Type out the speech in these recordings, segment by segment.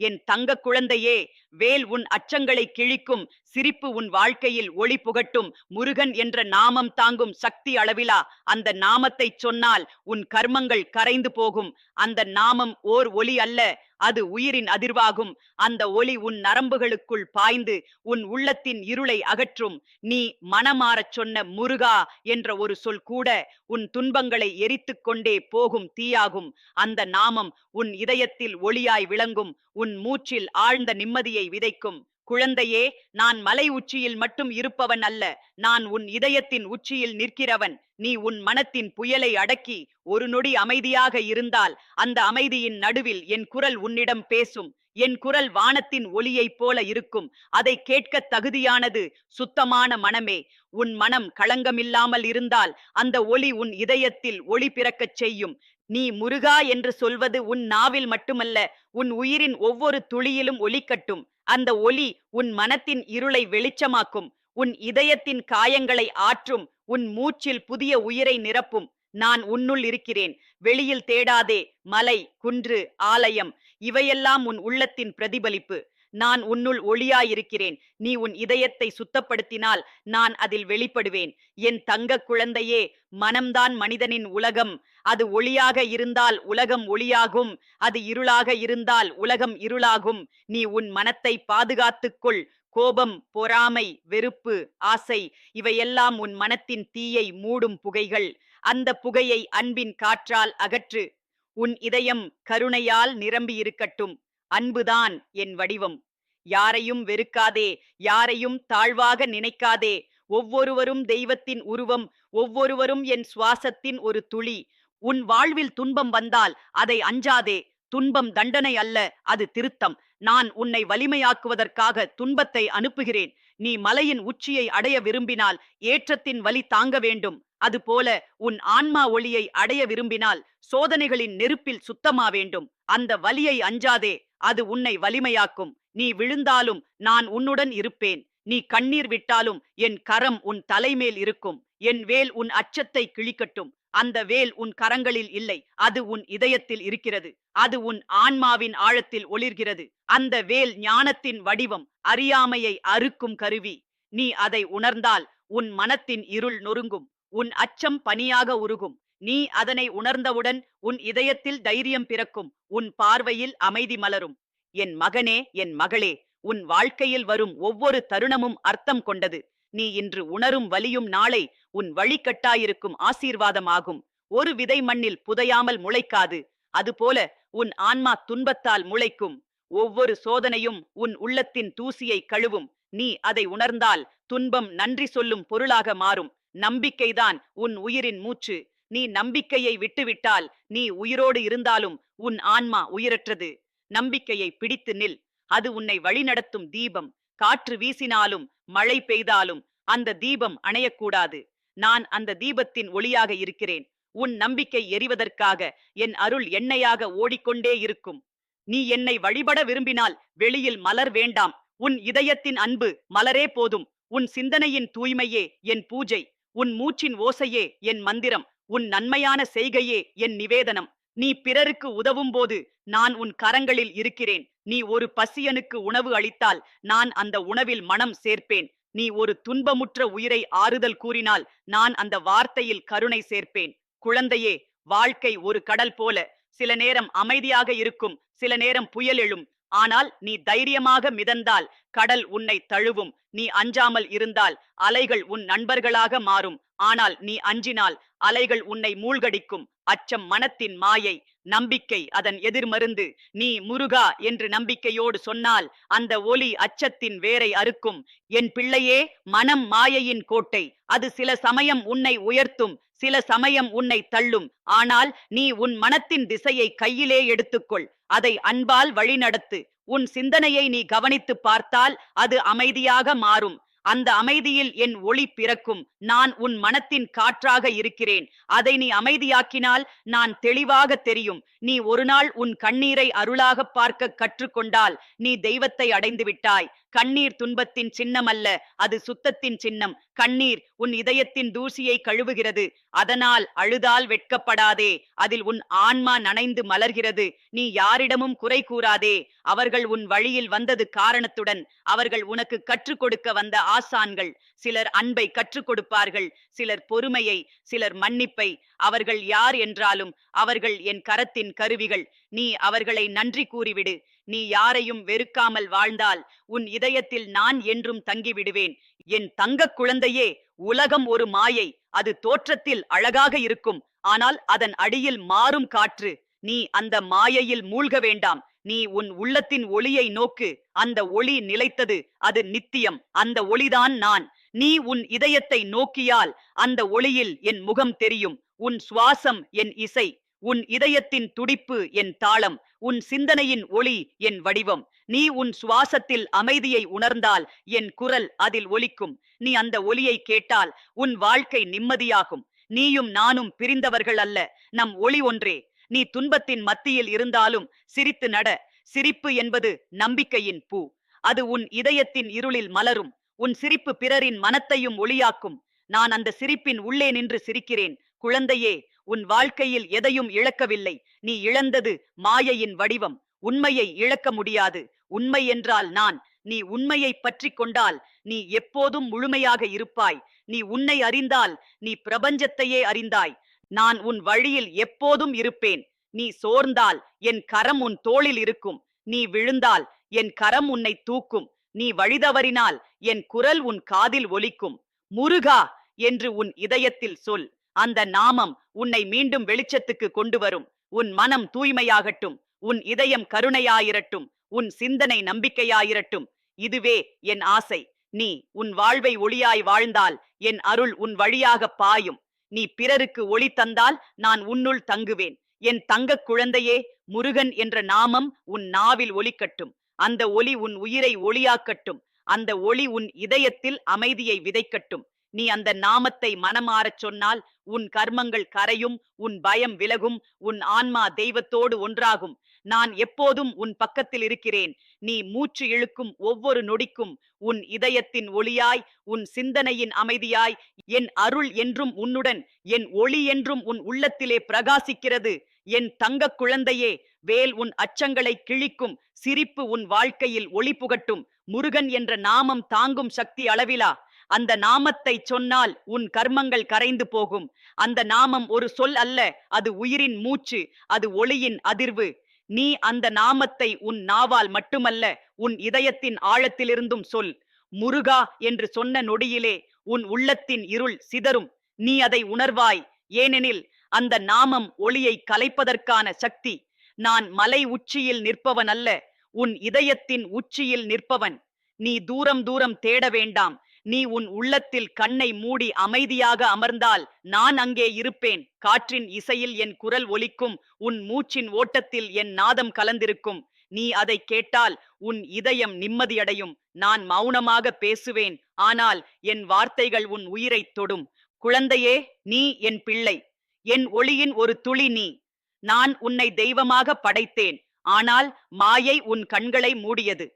என் தங்க குழந்தையே வேல் உன் அச்சங்களை கிழிக்கும் சிரிப்பு உன் வாழ்க்கையில் ஒளி புகட்டும் முருகன் என்ற நாமம் தாங்கும் சக்தி அளவிலா. அந்த நாமத்தை சொன்னால் உன் கர்மங்கள் கரைந்து போகும். அந்த நாமம் ஓர் ஒலி அல்ல அது உயிரின் அதிர்வாகும். அந்த ஒளி உன் நரம்புகளுக்குள் பாய்ந்து உன் உள்ளத்தின் இருளை அகற்றும். நீ மனமாறச் சொன்ன முருகா என்ற ஒரு சொல் கூட உன் துன்பங்களை எரித்துக் கொண்டே போகும் தீயாகும். அந்த நாமம் உன் இதயத்தில் ஒளியாய் விளங்கும் உன் மூச்சில் ஆழ்ந்த நிம்மதியை விதைக்கும். குழந்தையே நான் மலை உச்சியில் மட்டும் இருப்பவன் அல்ல. நான் உன் இதயத்தின் உச்சியில் நிற்கிறவன். நீ உன் மனத்தின் புயலை அடக்கி ஒரு நொடி அமைதியாக இருந்தால் அந்த அமைதியின் நடுவில் என் குரல் உன்னிடம் பேசும். என் குரல் வானத்தின் ஒளியைப் போல இருக்கும். அதை கேட்க தகுதியானது சுத்தமான மனமே. உன் மனம் களங்கமில்லாமல் இருந்தால் அந்த ஒளி உன் இதயத்தில் ஒளி பிறக்கச் செய்யும். நீ முருகா என்று சொல்வது உன் நாவில் மட்டுமல்ல உன் உயிரின் ஒவ்வொரு துளியிலும் ஒலிக்கட்டும் அந்த ஒலி உன் மனத்தின் இருளை வெளிச்சமாக்கும். உன் இதயத்தின் காயங்களை ஆற்றும். உன் மூச்சில் புதிய உயிரை நிரப்பும். நான் உன்னுள் இருக்கிறேன். வெளியில் தேடாதே மலை குன்று ஆலயம். இவையெல்லாம் உன் உள்ளத்தின் பிரதிபலிப்பு. நான் உன்னுள் ஒளியாயிருக்கிறேன். நீ உன் இதயத்தை சுத்தப்படுத்தினால் நான் அதில் வெளிப்படுவேன். என் தங்க குழந்தையே மனம்தான் மனிதனின் உலகம். அது ஒளியாக இருந்தால் உலகம் ஒளியாகும். அது இருளாக இருந்தால் உலகம் இருளாகும். நீ உன் மனத்தை பாதுகாத்துக்கொள் கோபம் பொறாமை வெறுப்பு ஆசை இவையெல்லாம் உன் மனத்தின் தீயை மூடும் புகைகள். அந்த புகையை அன்பின் காற்றால் அகற்று. உன் இதயம் கருணையால் நிரம்பி இருக்கட்டும் அன்புதான் என் வடிவம். யாரையும் வெறுக்காதே யாரையும் தாழ்வாக நினைக்காதே. ஒவ்வொருவரும் தெய்வத்தின் உருவம் ஒவ்வொருவரும் என் சுவாசத்தின் ஒரு துளி. உன் வாழ்வில் துன்பம் வந்தால் அதை அஞ்சாதே. துன்பம் தண்டனை அல்ல அது திருத்தம். நான் உன்னை வலிமையாக்குவதற்காக துன்பத்தை அனுப்புகிறேன். நீ மலையின் உச்சியை அடைய விரும்பினால் ஏற்றத்தின் வலி தாங்க வேண்டும். அதுபோல உன் ஆன்மா ஒளியை அடைய விரும்பினால் சோதனைகளின் நெருப்பில் சுத்தமா வேண்டும். அந்த வலியை அஞ்சாதே. அது உன்னை வலிமையாக்கும். நீ விழுந்தாலும் நான் உன்னுடன் இருப்பேன். நீ கண்ணீர் விட்டாலும் என் கரம் உன் தலைமேல் இருக்கும். என் வேல் உன் அச்சத்தை கிழிக்கட்டும். அந்த வேல் உன் கரங்களில் இல்லை. அது உன் இதயத்தில் இருக்கிறது. அது உன் ஆன்மாவின் ஆழத்தில் ஒளிர்கிறது. அந்த வேல் ஞானத்தின் வடிவம் அறியாமையை அறுக்கும் கருவி. நீ அதை உணர்ந்தால் உன் மனத்தின் இருள் நொறுங்கும். உன் அச்சம் பனியாக உருகும். நீ அதனை உணர்ந்தவுடன் உன் இதயத்தில் தைரியம் பிறக்கும். உன் பார்வையில் அமைதி மலரும். என் மகனே என் மகளே உன் வாழ்க்கையில் வரும் ஒவ்வொரு தருணமும் அர்த்தம் கொண்டது. நீ இன்று உணரும் வலியும் நாளை உன் வழிகட்டாயிருக்கும் ஆசீர்வாதமாகும். ஒரு விதை மண்ணில் புதையாமல் முளைக்காது. அதுபோல உன் ஆன்மா துன்பத்தால் முளைக்கும். ஒவ்வொரு சோதனையும் உன் உள்ளத்தின் தூசியை கழுவும். நீ அதை உணர்ந்தால் துன்பம் நன்றி சொல்லும் பொருளாக மாறும். நம்பிக்கைதான் உன் உயிரின் மூச்சு. நீ நம்பிக்கையை விட்டுவிட்டால் நீ உயிரோடு இருந்தாலும் உன் ஆன்மா உயிரற்றது. நம்பிக்கையை பிடித்து நில். அது உன்னை வழிநடத்தும் தீபம். காற்று வீசினாலும் மழை பெய்தாலும் அந்த தீபம் அணையக்கூடாது. நான் அந்த தீபத்தின் ஒளியாக இருக்கிறேன். உன் நம்பிக்கை எரிவதற்காக என் அருள் எண்ணெயாக ஓடிக்கொண்டே இருக்கும். நீ என்னை வழிபட விரும்பினால் வெளியில் மலர் வேண்டாம். உன் இதயத்தின் அன்பு மலரே போதும். உன் சிந்தனையின் தூய்மையே என் பூஜை. உன் மூச்சின் ஓசையே என் மந்திரம். உன் நன்மையான செய்கையே என் நிவேதனம். நீ பிறருக்கு உதவும் போது நான் உன் கரங்களில் இருக்கிறேன். நீ ஒரு பசியனுக்கு உணவு அளித்தால் நான் அந்த உணவில் மனம் சேர்ப்பேன். நீ ஒரு துன்பமுற்ற உயிரை ஆறுதல் கூறினால் நான் அந்த வார்த்தையில் கருணை சேர்ப்பேன். குழந்தையே வாழ்க்கை ஒரு கடல் போல. சில நேரம் அமைதியாக இருக்கும் சில நேரம் புயல் எழும். ஆனால் நீ தைரியமாக மிதந்தால் கடல் உன்னை தழுவும். நீ அஞ்சாமல் இருந்தால் அலைகள் உன் நண்பர்களாக மாறும். ஆனால் நீ அஞ்சினால் அலைகள் உன்னை மூழ்கடிக்கும். அச்சம் மனத்தின் மாயை நம்பிக்கை அதன் எதிர்மருந்து. நீ முருகா என்று நம்பிக்கையோடு சொன்னால் அந்த ஒலி அச்சத்தின் வேரை அறுக்கும். என் பிள்ளையே மனம் மாயையின் கோட்டை. அது சில சமயம் உன்னை உயர்த்தும் சில சமயம் உன்னை தள்ளும். ஆனால் நீ உன் மனத்தின் திசையை கையிலே எடுத்துக்கொள். அதை அன்பால் வழிநடத்து. உன் சிந்தனையை நீ கவனித்து பார்த்தால் அது அமைதியாக மாறும். அந்த அமைதியில் என் ஒளி பிறக்கும். நான் உன் மனத்தின் காற்றாக இருக்கிறேன். அதை நீ அமைதியாக்கினால் நான் தெளிவாக தெரியும். நீ ஒரு நாள் உன் கண்ணீரை அருளாக பார்க்க கற்றுக்கொண்டால் நீ தெய்வத்தை அடைந்து விட்டாய் கண்ணீர் துன்பத்தின் சின்னம் அல்ல அது சுத்தத்தின் சின்னம். கண்ணீர் உன் இதயத்தின் தூசியை கழுவுகிறது. அதனால் அழுதால் வெட்கப்படாதே அதில் உன் ஆன்மா நனைந்து மலர்கிறது. நீ யாரிடமும் குறை கூறாதே அவர்கள் உன் வழியில் வந்தது காரணத்துடன். அவர்கள் உனக்கு கற்றுக் கொடுக்க வந்த ஆசான்கள். சிலர் அன்பை கற்றுக் கொடுப்பார்கள். சிலர் பொறுமையை சிலர் மன்னிப்பை. அவர்கள் யார் என்றாலும் அவர்கள் என் கரத்தின் கருவிகள். நீ அவர்களை நன்றி கூறிவிடு. நீ யாரையும் வெறுக்காமல் வாழ்ந்தால் உன் இதயத்தில் நான் என்றும் தங்கிவிடுவேன். என் தங்கக் குழந்தையே உலகம் ஒரு மாயை அது தோற்றத்தில் அழகாக இருக்கும். ஆனால் அதன் அடியில் மாறும் காற்று. நீ அந்த மாயையில் மூழ்க வேண்டாம். நீ உன் உள்ளத்தின் ஒளியை நோக்கு. அந்த ஒளி நிலைத்தது அது நித்தியம். அந்த ஒளிதான் நான். நீ உன் இதயத்தை நோக்கியால் அந்த ஒளியில் என் முகம் தெரியும். உன் சுவாசம் என் இசை. உன் இதயத்தின் துடிப்பு என் தாளம் உன் சிந்தனையின் ஒளி என் வடிவம். நீ உன் சுவாசத்தில் அமைதியை உணர்ந்தால் என் குரல் அதில் ஒலிக்கும். நீ அந்த ஒலியை கேட்டால் உன் வாழ்க்கை நிம்மதியாகும். நீயும் நானும் பிரிந்தவர்கள் அல்ல நம் ஒளி ஒன்றே. நீ துன்பத்தின் மத்தியில் இருந்தாலும் சிரித்து நட. சிரிப்பு என்பது நம்பிக்கையின் பூ. அது உன் இதயத்தின் இருளில் மலரும். உன் சிரிப்பு பிறரின் மனத்தையும் ஒளியாக்கும். நான் அந்த சிரிப்பின் உள்ளே நின்று சிரிக்கிறேன். குழந்தையே உன் வாழ்க்கையில் எதையும் இழக்கவில்லை. நீ இழந்தது மாயையின் வடிவம். உண்மையை இழக்க முடியாது. உண்மை என்றால் நான். நீ உண்மையை பற்றி கொண்டால் நீ எப்போதும் முழுமையாக இருப்பாய். நீ உன்னை அறிந்தால் நீ பிரபஞ்சத்தையே அறிந்தாய். நான் உன் வழியில் எப்போதும் இருப்பேன். நீ சோர்ந்தால் என் கரம் உன் தோளில் இருக்கும். நீ விழுந்தால் என் கரம் உன்னை தூக்கும். நீ வழிதவறினால் என் குரல் உன் காதில் ஒலிக்கும். முருகா என்று உன் இதயத்தில் சொல். அந்த நாமம் உன்னை மீண்டும் வெளிச்சத்துக்கு கொண்டு வரும் உன் மனம் தூய்மையாகட்டும். உன் இதயம் கருணையாயிரட்டும். உன் சிந்தனை நம்பிக்கையாயிரட்டும். இதுவே என் ஆசை. நீ உன் வாழ்வை ஒளியாய் வாழ்ந்தால் என் அருள் உன் வழியாக பாயும். நீ பிறருக்கு ஒளி தந்தால் நான் உன்னுள் தங்குவேன். என் தங்கக் குழந்தையே முருகன் என்ற நாமம் உன் நாவில் ஒலிக்கட்டும். அந்த ஒளி உன் உயிரை ஒளியாக்கட்டும். அந்த ஒளி உன் இதயத்தில் அமைதியை விதைக்கட்டும். நீ அந்த நாமத்தை மனமாறச் சொன்னால் உன் கர்மங்கள் கரையும் உன் பயம் விலகும் உன் ஆன்மா தெய்வத்தோடு ஒன்றாகும். நான் எப்போதும் உன் பக்கத்தில் இருக்கிறேன். நீ மூச்சு இழுக்கும் ஒவ்வொரு நொடிக்கும் உன் இதயத்தின் ஒளியாய் உன் சிந்தனையின் அமைதியாய் என் அருள் என்றும் உன்னுடன் என் ஒளி என்றும் உன் உள்ளத்திலே பிரகாசிக்கிறது. என் தங்கக் குழந்தையே வேல் உன் அச்சங்களை கிழிக்கும் சிரிப்பு உன் வாழ்க்கையில் ஒளி புகட்டும். முருகன் என்ற நாமம் தாங்கும் சக்தி அளவிலா. அந்த நாமத்தை சொன்னால் உன் கர்மங்கள் கரைந்து போகும். அந்த நாமம் ஒரு சொல் அல்ல அது உயிரின் மூச்சு அது ஒளியின் அதிர்வு. நீ அந்த நாமத்தை உன் நாவால் மட்டுமல்ல உன் இதயத்தின் ஆழத்திலிருந்தும் சொல். முருகா என்று சொன்ன நொடியிலே உன் உள்ளத்தின் இருள் சிதறும். நீ அதை உணர்வாய். ஏனெனில் அந்த நாமம் ஒளியை கலைப்பதற்கான சக்தி. நான் மலை உச்சியில் நிற்பவன் அல்ல உன் இதயத்தின் உச்சியில் நிற்பவன். நீ தூரம் தூரம் தேட வேண்டாம். நீ உன் உள்ளத்தில் கண்ணை மூடி அமைதியாக அமர்ந்தால் நான் அங்கே இருப்பேன். காற்றின் இசையில் என் குரல் ஒலிக்கும். உன் மூச்சின் ஓட்டத்தில் என் நாதம் கலந்திருக்கும். நீ அதை கேட்டால் உன் இதயம் நிம்மதியடையும். நான் மௌனமாக பேசுவேன். ஆனால் என் வார்த்தைகள் உன் உயிரைத் தொடும். குழந்தையே நீ என் பிள்ளை. என் ஒளியின் ஒரு துளி நீ. நான் உன்னை தெய்வமாக படைத்தேன். ஆனால் மாயை உன் கண்களை மூடியது.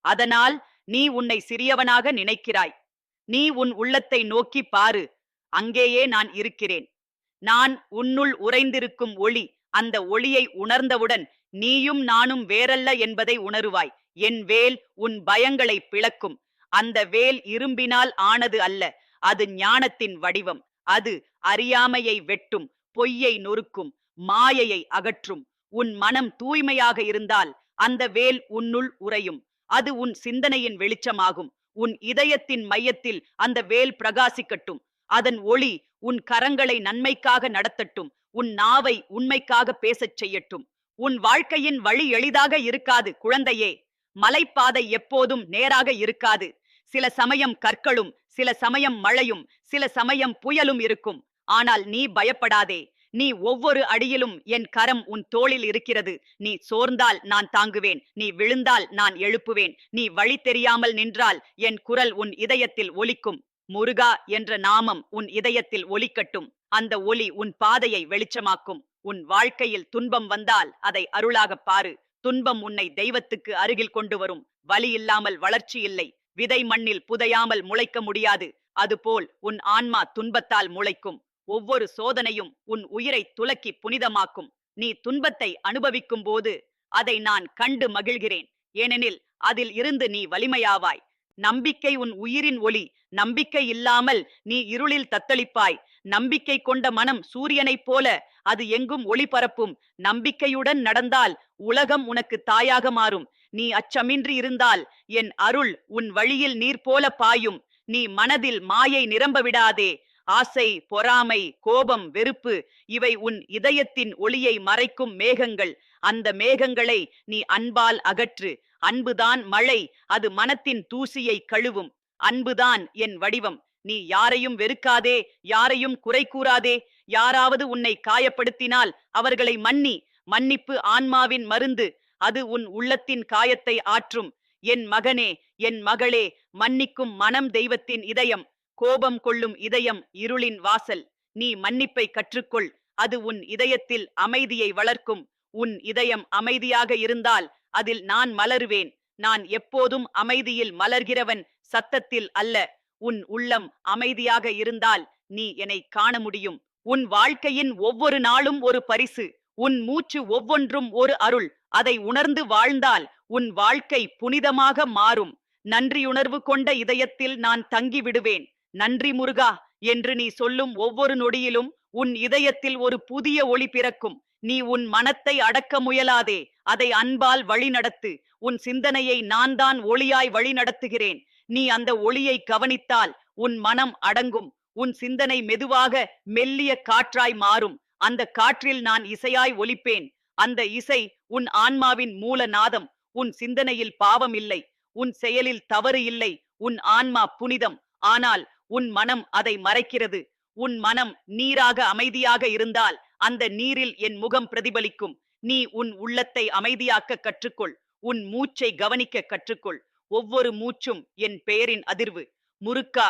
அதனால் நீ உன்னை சிறியவனாக நினைக்கிறாய். நீ உன் உள்ளத்தை நோக்கி பாரு. அங்கேயே நான் இருக்கிறேன். நான் உன்னுள் உறைந்திருக்கும் ஒளி அந்த ஒளியை உணர்ந்தவுடன் நீயும் நானும் வேறல்ல என்பதை உணருவாய். என் வேல் உன் பயங்களை பிளக்கும். அந்த வேல் இரும்பினால் ஆனது அல்ல அது ஞானத்தின் வடிவம். அது அறியாமையை வெட்டும் பொய்யை நொறுக்கும் மாயையை அகற்றும். உன் மனம் தூய்மையாக இருந்தால் அந்த வேல் உன்னுள் உறையும். அது உன் சிந்தனையின் வெளிச்சமாகும். உன் இதயத்தின் மையத்தில் அந்த வேல் பிரகாசிக்கட்டும். அதன் ஒளி உன் கரங்களை நன்மைக்காக நடத்தட்டும். உன் நாவை உண்மைக்காக பேசச் செய்யட்டும். உன் வாழ்க்கையின் வழி எளிதாக இருக்காது குழந்தையே. மலைப்பாதை எப்போதும் நேராக இருக்காது. சில சமயம் கற்களும் சில சமயம் மழையும் சில சமயம் புயலும் இருக்கும். ஆனால் நீ பயப்படாதே. நீ ஒவ்வொரு அடியிலும் என் கரம் உன் தோளில் இருக்கிறது. நீ சோர்ந்தால் நான் தாங்குவேன். நீ விழுந்தால் நான் எழுப்புவேன். நீ வழி தெரியாமல் நின்றால் என் குரல் உன் இதயத்தில் ஒலிக்கும். முருகா என்ற நாமம் உன் இதயத்தில் ஒலிக்கட்டும். அந்த ஒலி உன் பாதையை வெளிச்சமாக்கும். உன் வாழ்க்கையில் துன்பம் வந்தால் அதை அருளாகப் பாரு. துன்பம் உன்னை தெய்வத்துக்கு அருகில் கொண்டு வரும். வலி இல்லாமல் வளர்ச்சி இல்லை. விதை மண்ணில் புதையாமல் முளைக்க முடியாது. அதுபோல் உன் ஆன்மா துன்பத்தால் முளைக்கும். ஒவ்வொரு சோதனையும் உன் உயிரை துலக்கி புனிதமாக்கும். நீ துன்பத்தை அனுபவிக்கும் போது அதை நான் கண்டு மகிழ்கிறேன். ஏனெனில் அதில் இருந்து நீ வலிமையாவாய். நம்பிக்கை உன் உயிரின் ஒளி. நம்பிக்கை இல்லாமல் நீ இருளில் தத்தளிப்பாய். நம்பிக்கை கொண்ட மனம் சூரியனைப் போல அது எங்கும் ஒளி பரப்பும். நம்பிக்கையுடன் நடந்தால் உலகம் உனக்கு தாயாக மாறும். நீ அச்சமின்றி இருந்தால் என் அருள் உன் வழியில் நீர் போல பாயும். நீ மனதில் மாயை நிரம்ப விடாதே. ஆசை பொறாமை கோபம் வெறுப்பு இவை உன் இதயத்தின் ஒளியை மறைக்கும் மேகங்கள். அந்த மேகங்களை நீ அன்பால் அகற்று. அன்புதான் மழை அது மனத்தின் தூசியை கழுவும். அன்புதான் என் வடிவம். நீ யாரையும் வெறுக்காதே யாரையும் குறை கூறாதே. யாராவது உன்னை காயப்படுத்தினால் அவர்களை மன்னி. மன்னிப்பு ஆன்மாவின் மருந்து. அது உன் உள்ளத்தின் காயத்தை ஆற்றும். என் மகனே என் மகளே மன்னிக்கும் மனம் தெய்வத்தின் இதயம். கோபம் கொள்ளும் இதயம் இருளின் வாசல். நீ மன்னிப்பை கற்றுக்கொள். அது உன் இதயத்தில் அமைதியை வளர்க்கும். உன் இதயம் அமைதியாக இருந்தால் அதில் நான் மலருவேன். நான் எப்போதும் அமைதியில் மலர்கிறவன் சத்தத்தில் அல்ல. உன் உள்ளம் அமைதியாக இருந்தால் நீ என்னை காண முடியும். உன் வாழ்க்கையின் ஒவ்வொரு நாளும் ஒரு பரிசு. உன் மூச்சு ஒவ்வொன்றும் ஒரு அருள். அதை உணர்ந்து வாழ்ந்தால் உன் வாழ்க்கை புனிதமாக மாறும். நன்றியுணர்வு கொண்ட இதயத்தில் நான் தங்கி விடுவேன் நன்றி முருகா என்று நீ சொல்லும் ஒவ்வொரு நொடியிலும் உன் இதயத்தில் ஒரு புதிய ஒளி பிறக்கும். நீ உன் மனத்தை அடக்க முயலாதே. அதை அன்பால் வழிநடத்து. உன் சிந்தனையை நான் தான் ஒளியாய் வழிநடத்துகிறேன். நீ அந்த ஒளியை கவனித்தால் உன் மனம் அடங்கும். உன் சிந்தனை மெதுவாக மெல்லிய காற்றாய் மாறும். அந்த காற்றில் நான் இசையாய் ஒலிப்பேன். அந்த இசை உன் ஆன்மாவின் மூல நாதம். உன் சிந்தனையில் பாவம் இல்லை. உன் செயலில் தவறு இல்லை. உன் ஆன்மா புனிதம். ஆனால் உன் மனம் அதை மறைக்கிறது. உன் மனம் நீராக அமைதியாக இருந்தால் அந்த நீரில் என் முகம் பிரதிபலிக்கும். நீ உன் உள்ளத்தை அமைதியாக்க கற்றுக்கொள். உன் மூச்சை கவனிக்க கற்றுக்கொள். ஒவ்வொரு மூச்சும் என் பெயரின் அதிர்வு. முருக்கா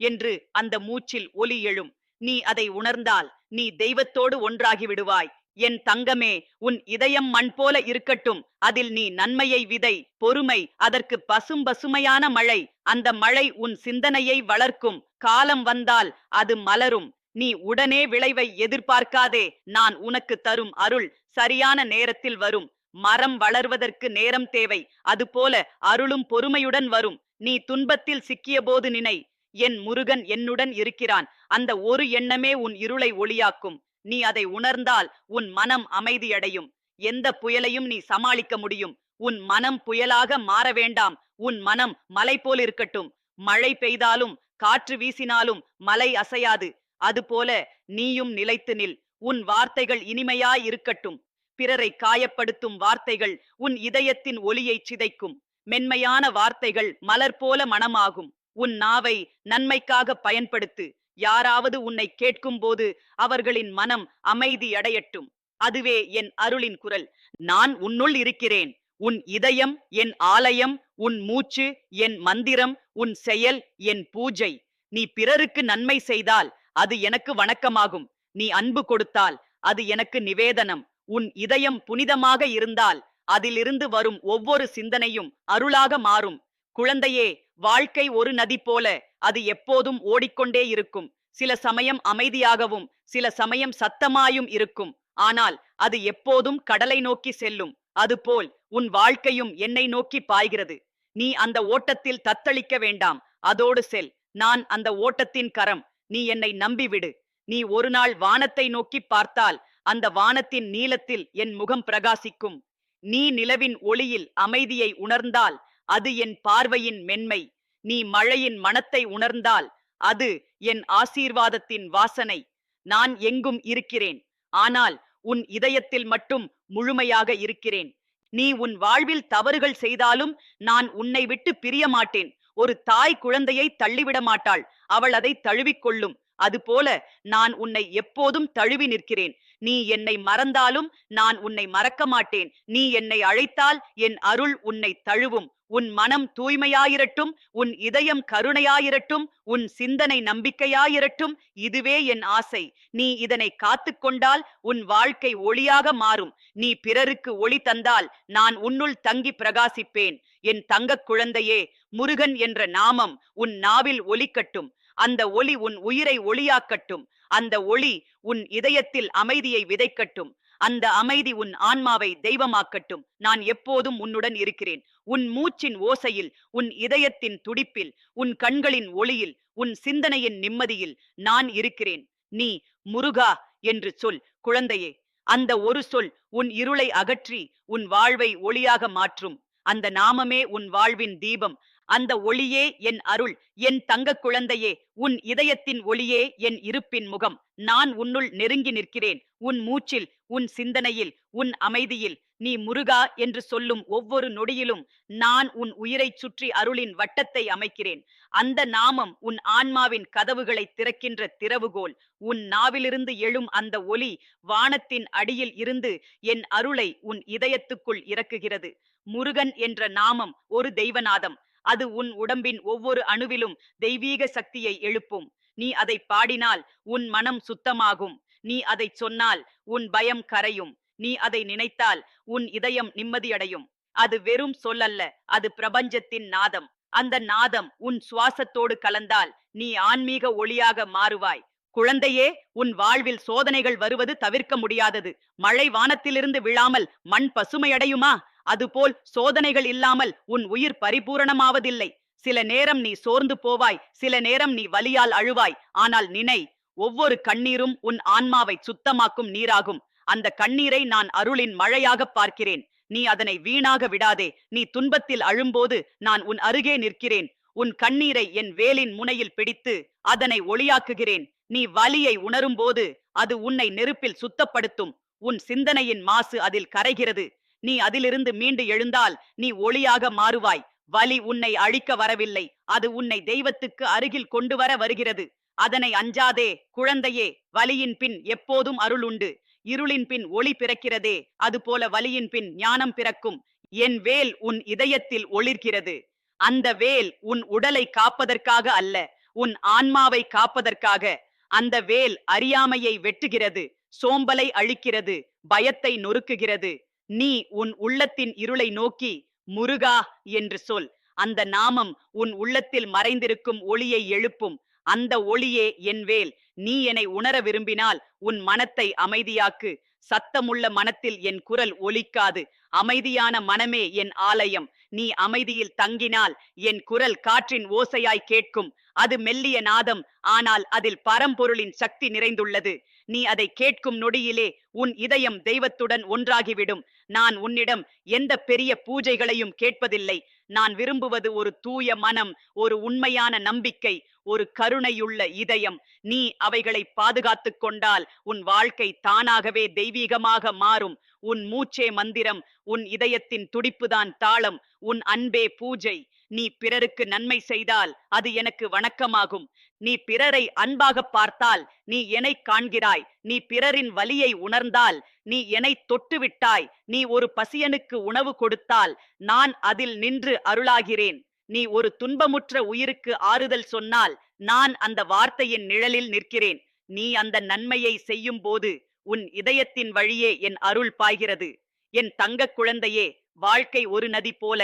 என்று அந்த மூச்சில் ஒலி எழும். நீ அதை உணர்ந்தால் நீ தெய்வத்தோடு ஒன்றாகி விடுவாய். என் தங்கமே உன் இதயம் மண் போல இருக்கட்டும். அதில் நீ நன்மையை விதை பொறுமை அதற்கு பசும் பசுமையான மழை. அந்த மழை உன் சிந்தனையை வளர்க்கும். காலம் வந்தால் அது மலரும். நீ உடனே விளைவை எதிர்பார்க்காதே. நான் உனக்கு தரும் அருள் சரியான நேரத்தில் வரும். மரம் வளர்வதற்கு நேரம் தேவை. அதுபோல அருளும் பொறுமையுடன் வரும். நீ துன்பத்தில் சிக்கிய போது நினை. என் முருகன் என்னுடன் இருக்கிறான். அந்த ஒரு எண்ணமே உன் இருளை ஒளியாக்கும். நீ அதை உணர்ந்தால் உன் மனம் அமைதியடையும். எந்த புயலையும் நீ சமாளிக்க முடியும். உன் மனம் புயலாக மாற வேண்டாம். உன் மனம் மலை போல் இருக்கட்டும். மழை பெய்தாலும் காற்று வீசினாலும் மலை அசையாது. அதுபோல நீயும் நிலைத்து நில். உன் வார்த்தைகள் இனிமையாய் இருக்கட்டும். பிறரை காயப்படுத்தும் வார்த்தைகள் உன் இதயத்தின் ஒளியை சிதைக்கும். மென்மையான வார்த்தைகள் மலர் போல மனமாகும். உன் நாவை நன்மைக்காக பயன்படுத்து. யாராவது உன்னை கேட்கும்போது அவர்களின் மனம் அமைதி அடையட்டும். அதுவே என் அருளின் குரல். நான் உன்னுள் இருக்கிறேன். உன் இதயம் என் ஆலயம் உன் மூச்சு என் மந்திரம் உன் செயல் என் பூஜை. நீ பிறருக்கு நன்மை செய்தால் அது எனக்கு வணக்கமாகும். நீ அன்பு கொடுத்தால் அது எனக்கு நிவேதனம். உன் இதயம் புனிதமாக இருந்தால் அதிலிருந்து வரும் ஒவ்வொரு சிந்தனையும் அருளாக மாறும். குழந்தையே வாழ்க்கை ஒரு நதி போல அது எப்போதும் ஓடிக்கொண்டே இருக்கும். சில சமயம் அமைதியாகவும் சில சமயம் சத்தமாயும் இருக்கும். ஆனால் அது எப்போதும் கடலை நோக்கி செல்லும். அதுபோல் உன் வாழ்க்கையும் என்னை நோக்கி பாய்கிறது. நீ அந்த ஓட்டத்தில் தத்தளிக்க வேண்டாம். அதோடு செல். நான் அந்த ஓட்டத்தின் கரம். நீ என்னை நம்பிவிடு. நீ ஒரு நாள் வானத்தை நோக்கி பார்த்தால் அந்த வானத்தின் நீளத்தில் என் முகம் பிரகாசிக்கும். நீ நிலவின் ஒளியில் அமைதியை உணர்ந்தால் அது என் பார்வையின் மென்மை. நீ மழையின் மனத்தை உணர்ந்தால் அது என் ஆசீர்வாதத்தின் வாசனை. நான் எங்கும் இருக்கிறேன். ஆனால் உன் இதயத்தில் மட்டும் முழுமையாக இருக்கிறேன். நீ உன் வாழ்வில் தவறுகள் செய்தாலும் நான் உன்னை விட்டு பிரிய மாட்டேன் ஒரு தாய் குழந்தையை தள்ளிவிட மாட்டாள் அவள் அதை தழுவிக்கொள்ளும் அதுபோல நான் உன்னை எப்போதும் தழுவி நிற்கிறேன். நீ என்னை மறந்தாலும் நான் உன்னை மறக்க மாட்டேன். நீ என்னை அழைத்தால் என் அருள் உன்னை தழுவும். உன் மனம் தூய்மையாயிரட்டும் உன் இதயம் கருணையாயிரட்டும் உன் சிந்தனை நம்பிக்கையாயிரட்டும் இதுவே என் ஆசை. நீ இதனை காத்து கொண்டால் உன் வாழ்க்கை ஒளியாக மாறும். நீ பிறருக்கு ஒளி தந்தால் நான் உன்னுள் தங்கி பிரகாசிப்பேன். என் தங்கக் குழந்தையே முருகன் என்ற நாமம் உன் நாவில் ஒலிக்கட்டும் அந்த ஒளி உன் உயிரை ஒளியாக்கட்டும். அந்த ஒளி உன் இதயத்தில் அமைதியை விதைக்கட்டும். அந்த அமைதி உன் ஆன்மாவை தெய்வமாக்கட்டும். நான் எப்போதும் உன்னுடன் இருக்கிறேன். உன் மூச்சின் ஓசையில் உன் இதயத்தின் துடிப்பில் உன் கண்களின் ஒளியில் உன் சிந்தனையின் நிம்மதியில் நான் இருக்கிறேன். நீ முருகா என்று சொல் குழந்தையே. அந்த ஒரு சொல் உன் இருளை அகற்றி உன் வாழ்வை ஒளியாக மாற்றும். அந்த நாமமே உன் வாழ்வின் தீபம். அந்த ஒளியே என் அருள் என் தங்க குழந்தையே உன் இதயத்தின் ஒளியே என் இருப்பின் முகம். நான் உன்னுள் நெருங்கி நிற்கிறேன். உன் மூச்சில் உன் சிந்தனையில் உன் அமைதியில். நீ முருகா என்று சொல்லும் ஒவ்வொரு நொடியிலும் நான் உன் உயிரைச் சுற்றி அருளின் வட்டத்தை அமைக்கிறேன். அந்த நாமம் உன் ஆன்மாவின் கதவுகளை திறக்கின்ற திறவுகோல். உன் நாவிலிருந்து எழும் அந்த ஒலி வானத்தின் அடியில் இருந்து என் அருளை உன் இதயத்துக்குள் இறக்குகிறது. முருகன் என்ற நாமம் ஒரு தெய்வநாதம். அது உன் உடம்பின் ஒவ்வொரு அணுவிலும் தெய்வீக சக்தியை எழுப்பும். நீ அதை பாடினால் உன் மனம் சுத்தமாகும். நீ அதை சொன்னால் உன் பயம் கரையும். நீ அதை நினைத்தால் உன் இதயம் நிம்மதியடையும். அது வெறும் சொல்லல்ல அது பிரபஞ்சத்தின் நாதம். அந்த நாதம் உன் சுவாசத்தோடு கலந்தால் நீ ஆன்மீக ஒளியாக மாறுவாய். குழந்தையே உன் வாழ்வில் சோதனைகள் வருவது தவிர்க்க முடியாதது. மழை வானத்திலிருந்து விழாமல் மண் பசுமையடையுமா? அதுபோல் சோதனைகள் இல்லாமல் உன் உயிர் பரிபூரணமாவதில்லை. சில நேரம் நீ சோர்ந்து போவாய் சில நேரம் நீ வலியால் அழுவாய். ஆனால் நினை ஒவ்வொரு கண்ணீரும் உன் ஆன்மாவை சுத்தமாக்கும் நீராகும். அந்த கண்ணீரை நான் அருளின் மழையாக பார்க்கிறேன். நீ அதனை வீணாக விடாதே. நீ துன்பத்தில் அழும்போது நான் உன் அருகே நிற்கிறேன். உன் கண்ணீரை என் வேலின் முனையில் பிடித்து அதனை ஒளியாக்குகிறேன். நீ வலியை உணரும்போது அது உன்னை நெருப்பில் சுத்தப்படுத்தும். உன் சிந்தனையின் மாசு அதில் கரைகிறது. நீ அதிலிருந்து மீண்டு எழுந்தால் நீ ஒளியாக மாறுவாய். வலி உன்னை அழிக்க வரவில்லை. அது உன்னை தெய்வத்துக்கு அருகில் கொண்டு வர வருகிறது. அதனை அஞ்சாதே குழந்தையே வலியின் பின் எப்போதும் அருள் உண்டு இருளின் பின் ஒளி பிறக்கிறதே அதுபோல வலியின் பின் ஞானம் பிறக்கும். என் வேல் உன் இதயத்தில் ஒளிர்கிறது. அந்த வேல் உன் உடலை காப்பதற்காக அல்ல உன் ஆன்மாவை காப்பதற்காக. அந்த வேல் அறியாமையை வெட்டுகிறது சோம்பலை அழிக்கிறது பயத்தை நொறுக்குகிறது. நீ உன் உள்ளத்தின் இருளை நோக்கி முருகா என்று சொல். அந்த நாமம் உன் உள்ளத்தில் மறைந்திருக்கும் ஒளியை எழுப்பும். அந்த ஒளியே என் வேல். நீ என்னை உணர விரும்பினால் உன் மனத்தை அமைதியாக்கு. சத்தமுள்ள மனத்தில் என் குரல் ஒலிக்காது. அமைதியான மனமே என் ஆலயம். நீ அமைதியில் தங்கினால் என் குரல் காற்றின் ஓசையாய் கேட்கும். அது மெல்லிய நாதம் ஆனால் அதில் பரம்பொருளின் சக்தி நிறைந்துள்ளது. நீ அதை கேட்கும் நொடியிலே உன் இதயம் தெய்வத்துடன் ஒன்றாகிவிடும். நான் உன்னிடம் எந்த பெரிய பூஜைகளையும் கேட்பதில்லை. நான் விரும்புவது ஒரு தூய மனம் ஒரு உண்மையான நம்பிக்கை ஒரு கருணையுள்ள இதயம். நீ அவைகளை பாதுகாத்து கொண்டால் உன் வாழ்க்கை தானாகவே தெய்வீகமாக மாறும். உன் மூச்சே மந்திரம் உன் இதயத்தின் துடிப்புதான் தாளம் உன் அன்பே பூஜை. நீ பிறருக்கு நன்மை செய்தால் அது எனக்கு வணக்கமாகும். நீ பிறரை அன்பாக பார்த்தால் நீ என்னை காண்கிறாய். நீ பிறரின் வலியை உணர்ந்தால் நீ என்னை தொட்டுவிட்டாய். நீ ஒரு பசியனுக்கு உணவு கொடுத்தால் நான் அதில் நின்று அருளாகிறேன். நீ ஒரு துன்பமுற்ற உயிருக்கு ஆறுதல் சொன்னால் நான் அந்த வார்த்தையின் நிழலில் நிற்கிறேன். நீ அந்த நன்மையை செய்யும் போது உன் இதயத்தின் வழியே என் அருள் பாய்கிறது. என் தங்க குழந்தையே வாழ்க்கை ஒரு நதி போல.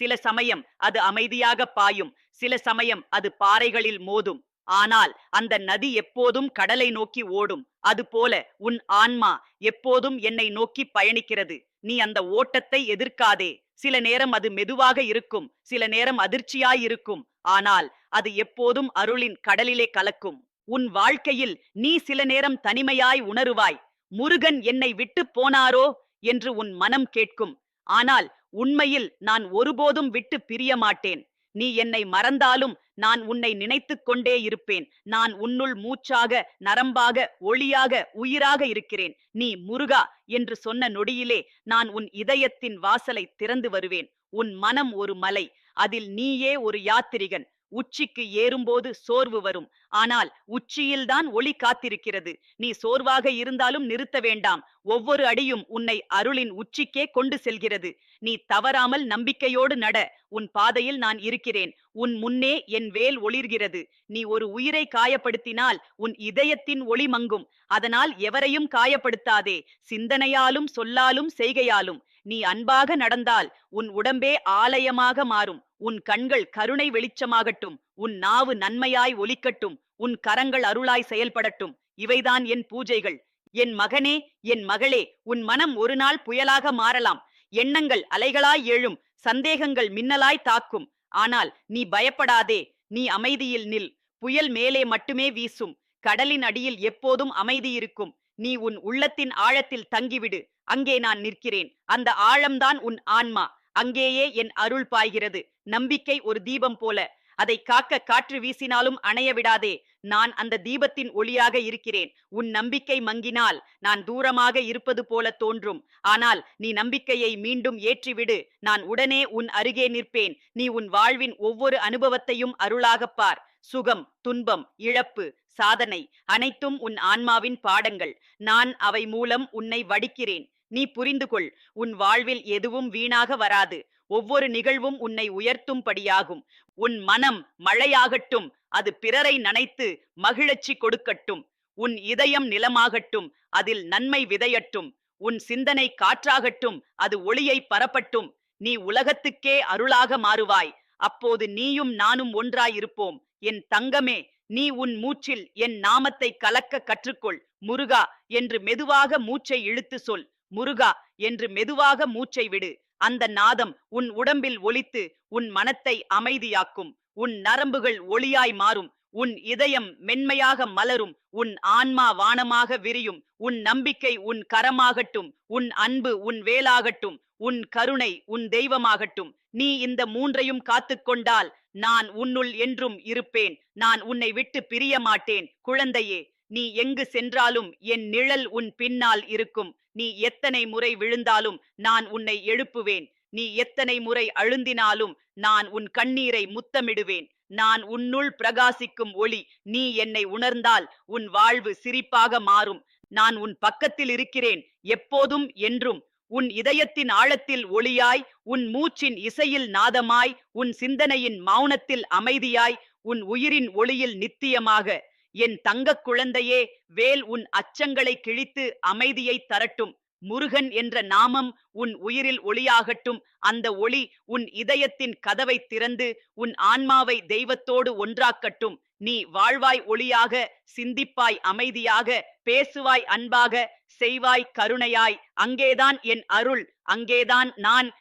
சில சமயம் அது அமைதியாக பாயும். சில சமயம் அது பாறைகளில் மோதும். ஆனால் அந்த நதி எப்போதும் கடலை நோக்கி ஓடும். அதுபோல உன் ஆன்மா எப்போதும் என்னை நோக்கி பயணிக்கிறது. நீ அந்த ஓட்டத்தை எதிர்க்காதே. சில நேரம் அது மெதுவாக இருக்கும். சில நேரம் அதிர்ச்சியாய் இருக்கும். ஆனால் அது எப்போதும் அருளின் கடலிலே கலக்கும். உன் வாழ்க்கையில் நீ சில நேரம் தனிமையாய் உணருவாய். முருகன் என்னை விட்டு போனாரோ என்று உன் மனம் கேட்கும். ஆனால் உண்மையில் நான் ஒருபோதும் விட்டு பிரிய மாட்டேன் நீ என்னை மறந்தாலும் நான் உன்னை நினைத்து கொண்டே இருப்பேன். நான் உன்னுள் மூச்சாக நரம்பாக ஒளியாக உயிராக இருக்கிறேன். நீ முருகா என்று சொன்ன நொடியிலே நான் உன் இதயத்தின் வாசலை திறந்து வருவேன். உன் மனம் ஒரு மலை. அதில் நீயே ஒரு யாத்திரிகன். உச்சிக்கு ஏறும்போது சோர்வு வரும். ஆனால் உச்சியில்தான் ஒளி காத்திருக்கிறது. நீ சோர்வாக இருந்தாலும் நிறுத்த வேண்டாம். ஒவ்வொரு அடியும் உன்னை அருளின் உச்சிக்கே கொண்டு செல்கிறது. நீ தவறாமல் நம்பிக்கையோடு நட. உன் பாதையில் நான் இருக்கிறேன். உன் முன்னே என் வேல் ஒளிர்கிறது. நீ ஒரு உயிரை காயப்படுத்தினால் உன் இதயத்தின் ஒளி மங்கும். அதனால் எவரையும் காயப்படுத்தாதே. சிந்தனையாலும் சொல்லாலும் செய்கையாலும். நீ அன்பாக நடந்தால் உன் உடம்பே ஆலயமாக மாறும். உன் கண்கள் கருணை வெளிச்சமாகட்டும். உன் நாவு நன்மையாய் ஒலிக்கட்டும் உன் கரங்கள் அருளாய் செயல்படட்டும். இவைதான் என் பூஜைகள். என் மகனே என் மகளே உன் மனம் ஒரு நாள் புயலாக மாறலாம். எண்ணங்கள் அலைகளாய் எழும் சந்தேகங்கள் மின்னலாய் தாக்கும். ஆனால் நீ பயப்படாதே நீ அமைதியில் நில். புயல் மேலே மட்டுமே வீசும். கடலின் அடியில் எப்போதும் அமைதி இருக்கும். நீ உன் உள்ளத்தின் ஆழத்தில் தங்கிவிடு. அங்கே நான் நிற்கிறேன். அந்த ஆழம்தான் உன் ஆன்மா. அங்கேயே என் அருள் பாய்கிறது. நம்பிக்கை ஒரு தீபம் போல. அதை காக்க காற்று வீசினாலும் அணைய விடாதே. நான் அந்த தீபத்தின் ஒளியாக இருக்கிறேன். உன் நம்பிக்கை மங்கினால் நான் தூரமாக இருப்பது போல தோன்றும். ஆனால் நீ நம்பிக்கையை மீண்டும் ஏற்றிவிடு. நான் உடனே உன் அருகே நிற்பேன். நீ உன் வாழ்வின் ஒவ்வொரு அனுபவத்தையும் அருளாகப் பார். சுகம் துன்பம் இழப்பு சாதனை அனைத்தும் உன் ஆன்மாவின் பாடங்கள். நான் அவை மூலம் உன்னை வடிக்கிறேன். நீ புரிந்து கொள் உன் வாழ்வில் எதுவும் வீணாக வராது. ஒவ்வொரு நிகழ்வும் உன்னை உயர்த்தும்படியாகும். உன் மனம் மழையாகட்டும் அது பிறரை நனைத்து மகிழச்சி கொடுக்கட்டும். உன் இதயம் நிலமாகட்டும் அதில் நன்மை விதையட்டும். உன் சிந்தனை காற்றாகட்டும் அது ஒளியை பரப்பட்டும். நீ உலகத்துக்கே அருளாக மாறுவாய். அப்போது நீயும் நானும் ஒன்றாயிருப்போம். என் தங்கமே நீ உன் மூச்சில் என் நாமத்தை கலக்க கற்றுக்கொள். முருகா என்று மெதுவாக மூச்சை இழுத்து சொல். முருகா என்று மெதுவாக மூச்சை விடு. அந்த நாதம் உன் உடம்பில் ஒலித்து உன் மனத்தை அமைதியாக்கும். உன் நரம்புகள் ஒளியாய் மாறும். உன் இதயம் மென்மையாக மலரும். உன் ஆன்மா வானமாக விரியும். உன் நம்பிக்கை உன் கரமாகட்டும். உன் அன்பு உன் வேலாகட்டும். உன் கருணை உன் தெய்வமாகட்டும். நீ இந்த மூன்றையும் காத்துக்கொண்டால் நான் உன்னுள் என்றும் இருப்பேன். நான் உன்னை விட்டு பிரிய மாட்டேன் குழந்தையே நீ எங்கு சென்றாலும் என் நிழல் உன் பின்னால் இருக்கும். நீ எத்தனை முறை விழுந்தாலும் நான் உன்னை எழுப்புவேன். நீ எத்தனை முறை அழுந்தினாலும் நான் உன் கண்ணீரை முத்தமிடுவேன். நான் உன்னுள் பிரகாசிக்கும் ஒளி நீ என்னை உணர்ந்தால் உன் வாழ்வு சிரிப்பாக மாறும். நான் உன் பக்கத்தில் இருக்கிறேன் எப்போதும் என்றும். உன் இதயத்தின் ஆழத்தில் ஒளியாய் உன் மூச்சின் இசையில் நாதமாய் உன் சிந்தனையின் மௌனத்தில் அமைதியாய் உன் உயிரின் ஒளியில் நித்தியமாக. என் தங்கக் குழந்தையே வேல் உன் அச்சங்களை கிழித்து அமைதியை தரட்டும். முருகன் என்ற நாமம் உன் உயிரில் ஒளியாகட்டும். அந்த ஒளி உன் இதயத்தின் கதவை திறந்து உன் ஆன்மாவை தெய்வத்தோடு ஒன்றாக்கட்டும். நீ வாழ்வாய் ஒளியாக சிந்திப்பாய் அமைதியாக பேசுவாய் அன்பாக செய்வாய் கருணையாய். அங்கேதான் என் அருள் அங்கேதான் நான்